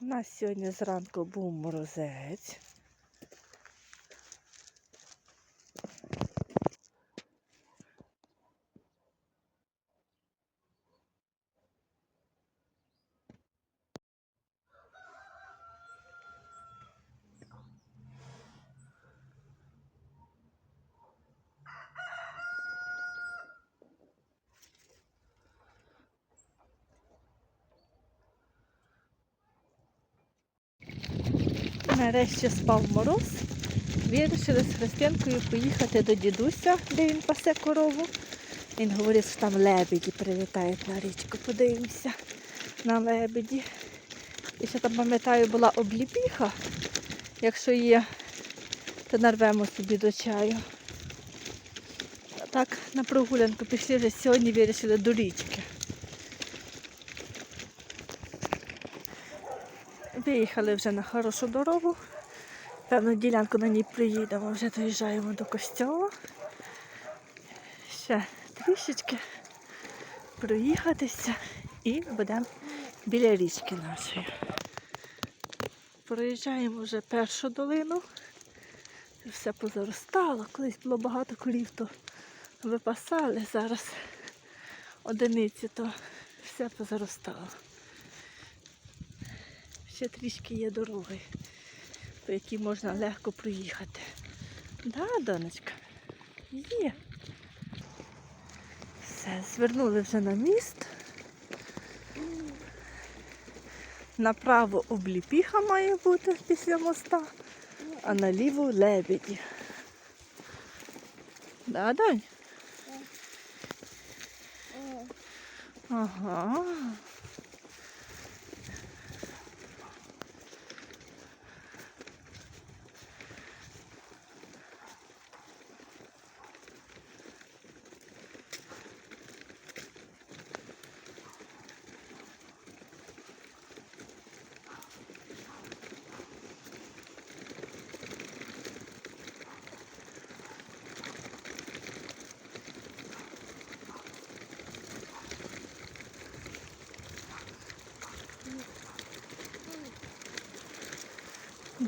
У нас сьогодні зранку був морозець. Нарешті спав мороз. Вирішили з Христинкою поїхати до дідуся, де він пасе корову. Він говорить, що там лебеді прилітають на річку. Подивимося на лебеді. І ще там, пам'ятаю, була обліпіха. Якщо є, то нарвемо собі до чаю. Так, на прогулянку пішли вже сьогодні, вирішили до річки. Виїхали вже на хорошу дорогу. Певну ділянку на ній приїдемо, вже доїжджаємо до костьола. Ще трішечки проїхатися і будемо біля річки нашої. Проїжджаємо вже першу долину. Все позаростало. Колись було багато корів, то випасали. Зараз одиниці, то все позаростало. Ще трішки є дороги, по якій можна легко проїхати. Да, донечка? Є. Все, звернули вже на міст. Направо обліпіха має бути після моста, а наліво лебеді. Да, Донь? Ага.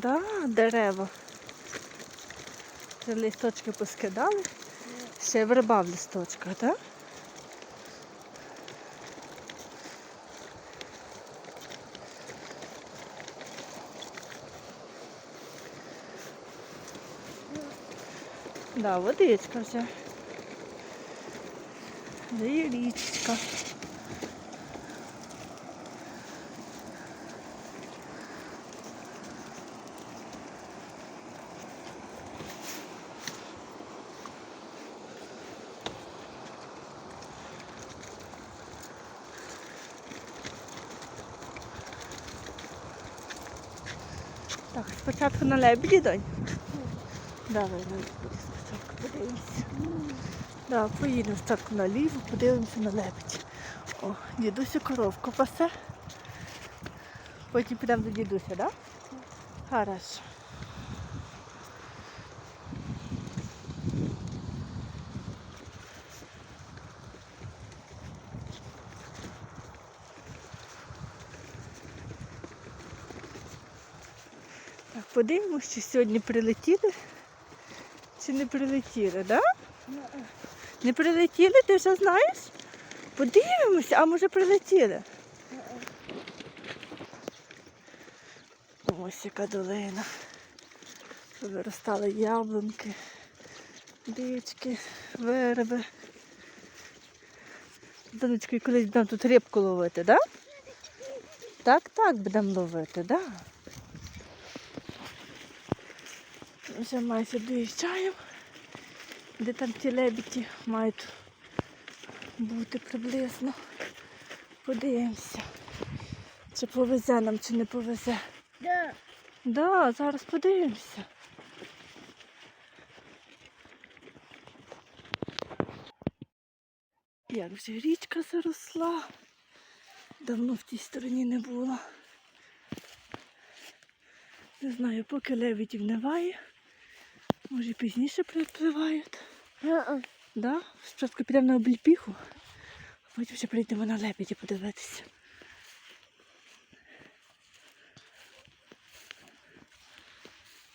Да, дерева. Вже листочки поскидали. Ще верба в листочках, так? Да, водичка вже. Вже є Так, спочатку на лебеді, донь. Давай, на спочатку подивимося. Да, поїдемо спочатку наліво, подивимося на лебеді. О, дідуся коровку пасе. Потім підемо до дідуся, так? Да? Хорошо. Так, подивимося, чи сьогодні прилетіли, чи не прилетіли? Да? Не прилетіли, ти вже знаєш? Подивимося, а може прилетіли. Ось яка долина. Виростали яблунки, дички, верби. Донечки, колись будемо тут рибку ловити, так? Да? Так, так будемо ловити, так? Да? Вже майже доїжджаємо, де там ті лебеді мають бути приблизно. Подивимося, чи повезе нам, чи не повезе. Да. Да, зараз подивимося. Як вже річка заросла. Давно в тій стороні не було. Не знаю, поки лебедів немає. Може пізніше припливають. Да? Спочатку підемо на обліпіху, а потім ще прийдемо на лебеді подивитися.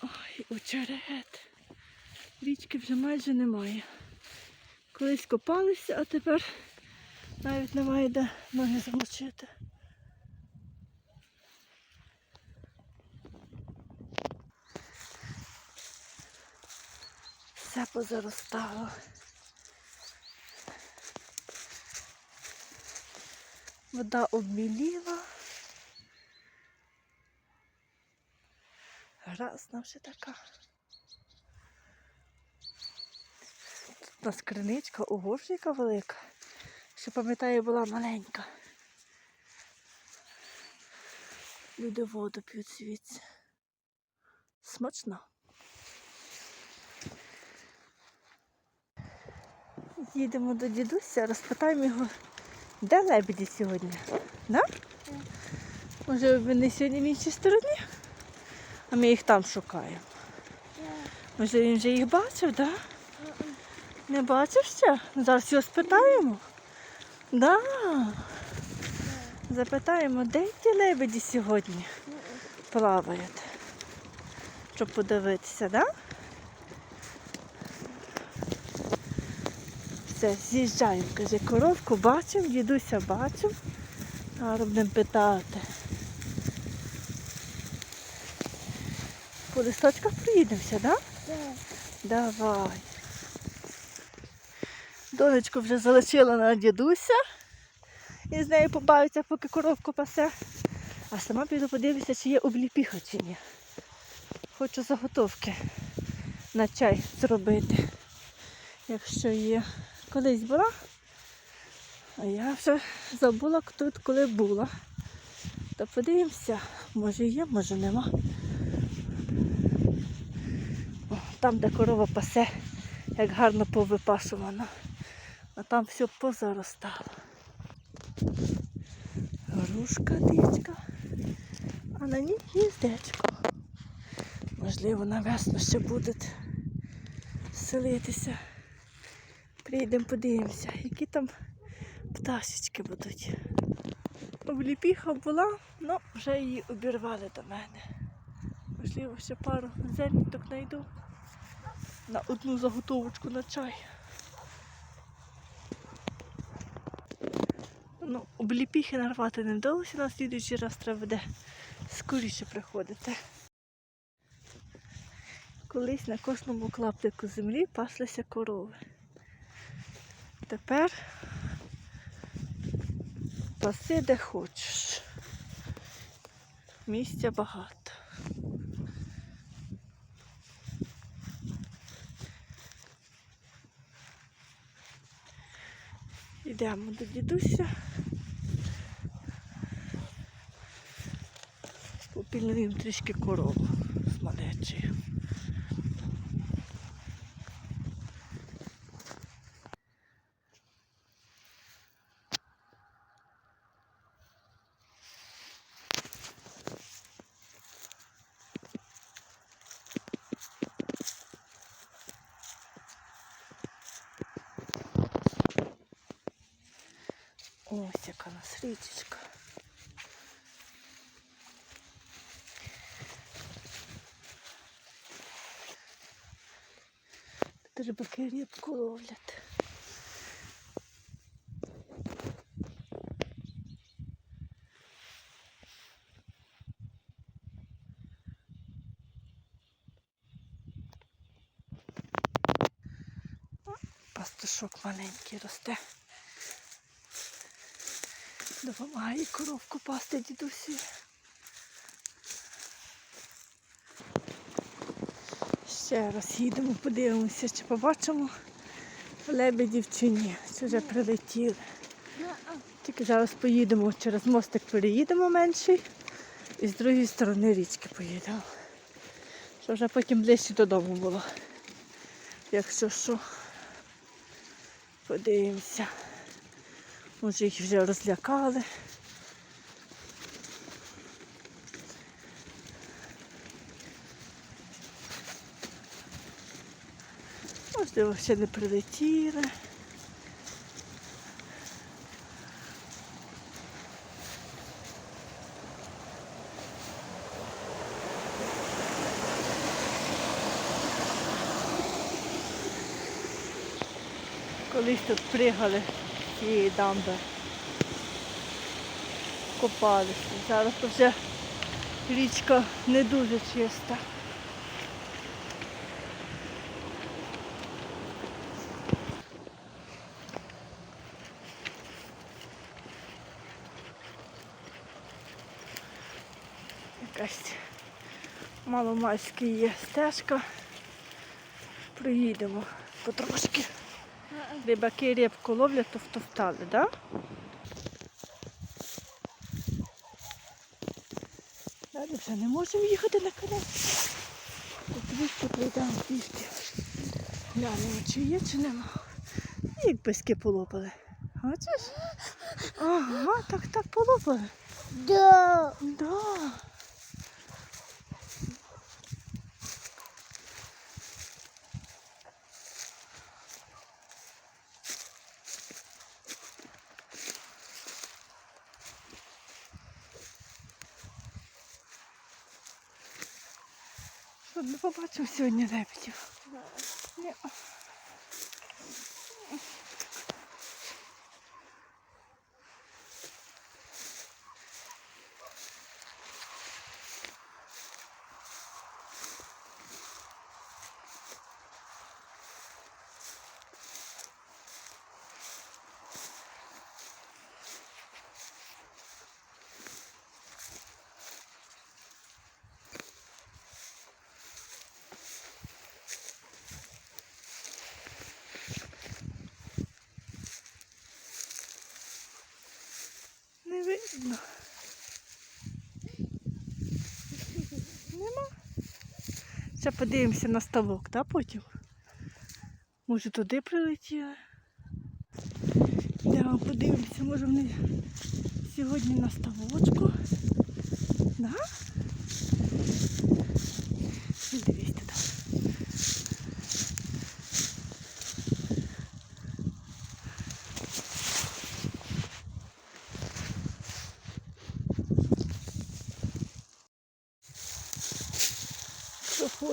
Ой, очерет. Річки вже майже немає. Колись копалися, а тепер навіть немає де ноги замочити. Позаростало. Вода обміліла. Грозна вже така. У нас криничка, ого велика. Ще пам'ятаю, була маленька. Люди воду п'ють звідси. Смачно. Їдемо до дідуся, розпитаємо його, де лебеді сьогодні. Да? Може вони сьогодні в іншій стороні? А ми їх там шукаємо. Може він вже їх бачив, так? Да? Не бачив ще? Зараз його спитаємо. Да. Запитаємо, де ті лебеді сьогодні плавають. Щоб подивитися, так? Да? Все, з'їжджаємо, каже, коровку бачив, дідуся бачив. Зараз будемо питати. По листочках приїдемося, так? Да? Давай. Донечку вже залишила на дідуся і з нею побавиться, поки коровку пасе. А сама піду подивлюся, чи є обліпіха чи ні. Хочу заготовки на чай зробити, якщо є. Колись була, а я вже забула тут, коли була. То подивимося, може є, може нема. О, Там, де корова пасе, як гарно повипашувано. А там все позаростало. Грушка дичка, а на ній гніздечко. Можливо, на весну ще будуть селитися. Приїдемо, подивимося, які там пташечки будуть. Обліпіха була, але вже її обірвали до мене. Можливо, ще пару зерніток знайду на одну заготовочку на чай. Ну, обліпіхи нарвати не вдалося, на слідуючий раз треба буде скоріше приходити. Колись на кожному клаптику землі паслися корови. Тепер паси де хочеш. Місця багато. Йдемо до дідуся. Попільнуємо трішки корову з малечею. Яка у нас річечка. Тут рибаки рибку ловлять. Пастушок маленький росте. Допомагає коровку пасти дідусі. Ще раз їдемо, подивимося, чи побачимо лебедів чи ні. Чи вже прилетіли. Тільки зараз поїдемо через мостик переїдемо менший і з другої сторони річки поїдемо. Щоб вже потім ближче додому було. Якщо що, подивимося. Може їх вже розлякали. Можливо, ще не прилетіли. Колись тут пригали цієї дамби. Копалися. Зараз то вже річка не дуже чиста. Якась маломальська є стежка. Проїдемо потрошки. Рибаки рибку ловлять, то втоптали, так? Да? Далі вже не можемо їхати на канал. Трішки пройдемо пішки. Глянемо, чи є, чи нема. Як пески полопали. Бачиш? Ага, так, так полопали. Да. Побачив сьогодні лебедів? Ні. Не видно. Нема. Ще подивимося на ставок, так, потім? Може туди прилетіли? Йдемо подивимося, може вони сьогодні на ставочку. Да? Ну, Дивись туди.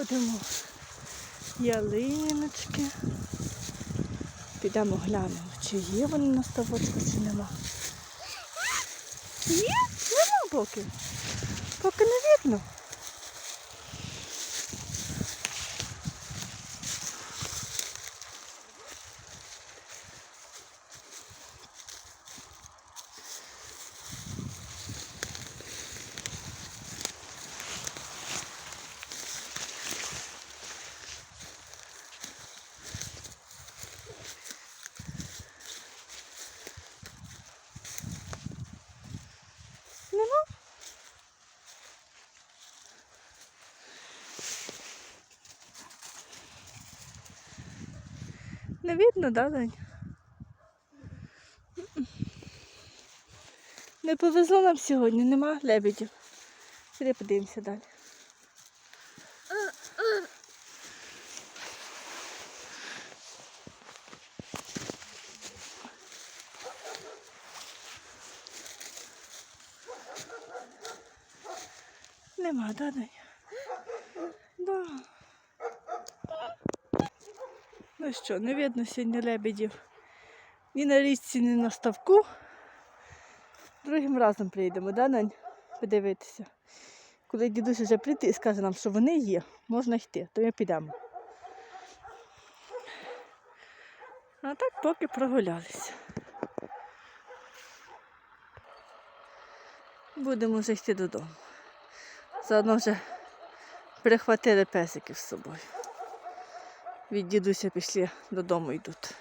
Проходимо ялиночки. Підемо глянемо, чи є вони на ставочку, чи нема. Є? Нема поки. Поки не видно. Нема. Не видно, да, Дань? Не повезло нам сьогодні, нема лебедів. Іди подивимося далі. Нема, да, Дань? Да. Ну що, не видно сьогодні лебедів. Ні на річці, ні на ставку. Другим разом приїдемо, да, Нань? Подивитися. Коли дідусь вже прийде і скаже нам, що вони є, можна йти, то ми підемо. А так поки прогулялися. Будемо вже йти додому. Заодно вже прихватили песиків з собою. Від дідуся пішли додому йдуть.